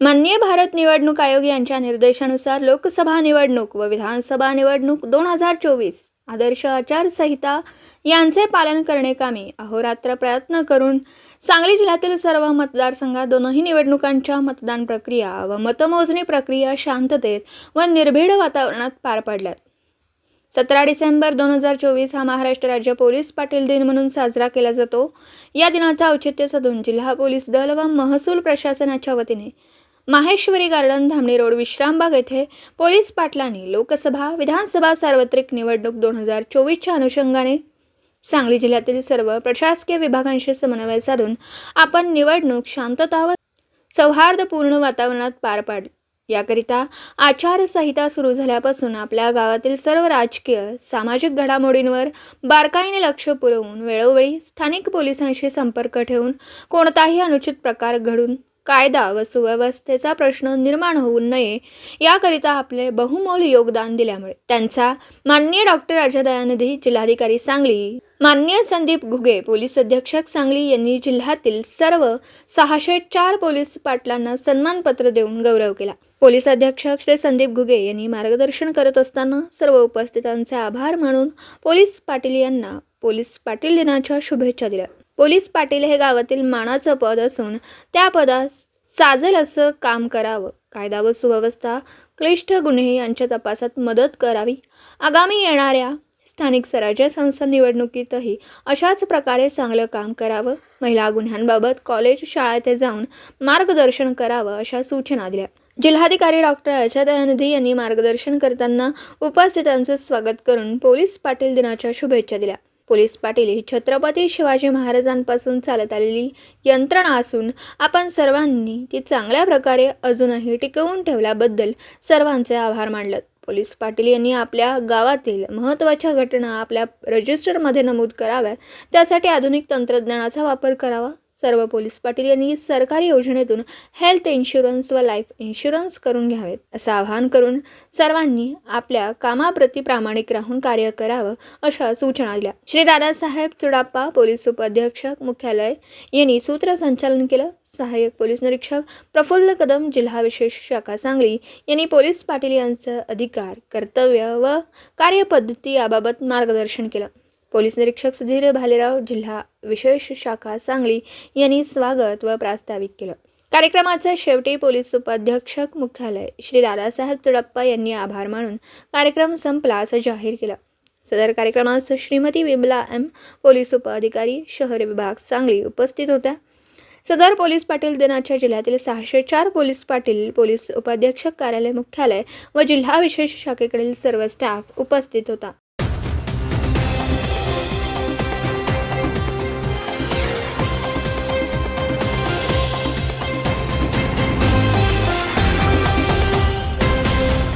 माननीय भारत निवडणूक आयोग यांच्या निर्देशानुसार लोकसभा निवडणूक व विधानसभा निवडणूक दोन हजार चोवीस आदर्श आचारसंहिता यांचे पालन करणे कामी अहोरात्र प्रयत्न करून सांगली जिल्ह्यातील सर्व मतदारसंघात दोनही निवडणुकांच्या मतदान प्रक्रिया व मतमोजणी प्रक्रिया शांततेत व निर्भीड वातावरणात पार पडल्यात. सतरा डिसेंबर दोन हजार चोवीस हा महाराष्ट्र राज्य पोलीस पाटील दिन म्हणून साजरा केला जातो. या दिनाचा औचित्य साधून जिल्हा पोलीस दल व महसूल प्रशासनाच्या वतीने माहेश्वरी गार्डन धामणी रोड विश्रामबाग येथे पोलीस पाटलांनी लोकसभा विधानसभा सार्वत्रिक निवडणूक दोन हजार चोवीसच्या अनुषंगाने सांगली जिल्ह्यातील सर्व प्रशासकीय विभागांशी समन्वय साधून आपण निवडणूक शांतता व सौहार्दपूर्ण वातावरणात पार पाडली. याकरिता आचारसंहिता सुरू झाल्यापासून आपल्या गावातील सर्व राजकीय सामाजिक घडामोडींवर बारकाईने लक्ष पुरवून वेळोवेळी स्थानिक पोलिसांशी संपर्क ठेवून कोणताही अनुचित प्रकार घडून कायदा व सुव्यवस्थेचा प्रश्न निर्माण होऊ नये याकरिता आपले बहुमोल योगदान दिल्यामुळे. त्यांचा माननीय डॉक्टर राजादयानिधी जिल्हाधिकारी सांगली मान्य संदीप घुगे पोलीस अधीक्षक सांगली यांनी जिल्ह्यातील सर्व सहाशे चार पोलीस पाटलांना सन्मानपत्र देऊन गौरव केला. पोलीस अधीक्षक श्री संदीप घुगे यांनी मार्गदर्शन करत असताना सर्व उपस्थितांचे आभार मानून पोलीस पाटील यांना पोलीस पाटील दिनाच्या शुभेच्छा दिल्या. पोलीस पाटील हे गावातील मानाचं पद असून त्या पदास साजेल असं काम करावं. कायदा व सुव्यवस्था क्लिष्ट गुन्हे यांच्या तपासात मदत करावी. आगामी येणाऱ्या स्थानिक स्वराज्य संस्था निवडणुकीतही अशाच प्रकारे चांगलं काम करावं. महिला गुन्ह्यांबाबत कॉलेज शाळा जाऊन मार्गदर्शन करावं अशा सूचना दिल्या. जिल्हाधिकारी डॉक्टर अजय दयानिधी यांनी मार्गदर्शन करताना उपस्थितांचं स्वागत करून पोलीस पाटील दिनाच्या शुभेच्छा दिल्या. पोलीस पाटील ही छत्रपती शिवाजी महाराजांपासून चालत आलेली यंत्रणा असून आपण सर्वांनी ती चांगल्या प्रकारे अजूनही टिकवून ठेवल्याबद्दल सर्वांचे आभार मानलेत पोलीस पाटील यांनी आपल्या गावातील महत्त्वाच्या घटना आपल्या रजिस्टरमध्ये नमूद कराव्यात. त्यासाठी आधुनिक तंत्रज्ञानाचा वापर करावा. सर्व पोलीस पाटील यांनी सरकारी योजनेतून हेल्थ इन्शुरन्स व लाईफ इन्शुरन्स करून घ्यावेत असं आवाहन करून सर्वांनी आपल्या कामाप्रती प्रामाणिक राहून कार्य करावं अशा सूचना दिल्या. श्री दादासाहेब चुडाप्पा पोलीस उपाध्यक्ष मुख्यालय यांनी सूत्रसंचालन केलं. सहाय्यक पोलीस निरीक्षक प्रफुल्ल कदम जिल्हा विशेष शाखा सांगली यांनी पोलीस पाटील यांचं अधिकार कर्तव्य व कार्यपद्धती याबाबत मार्गदर्शन केलं. पोलीस निरीक्षक सुधीर भालेराव जिल्हा विशेष शाखा सांगली यांनी स्वागत व प्रास्ताविक केलं. कार्यक्रमाच्या शेवटी पोलीस उपाध्यक्षक मुख्यालय श्री दादासाहेब चुडप्पा यांनी आभार मानून कार्यक्रम संपला असं जाहीर केलं. सदर कार्यक्रमास श्रीमती विमला एम पोलीस उपअधिकारी शहर विभाग सांगली उपस्थित होत्या. सदर पोलीस पाटील दिनाच्या जिल्ह्यातील सहाशे चार पोलीस पाटील पोलीस उपाध्यक्षक कार्यालय मुख्यालय व जिल्हा विशेष शाखेकडील सर्व स्टाफ उपस्थित होता.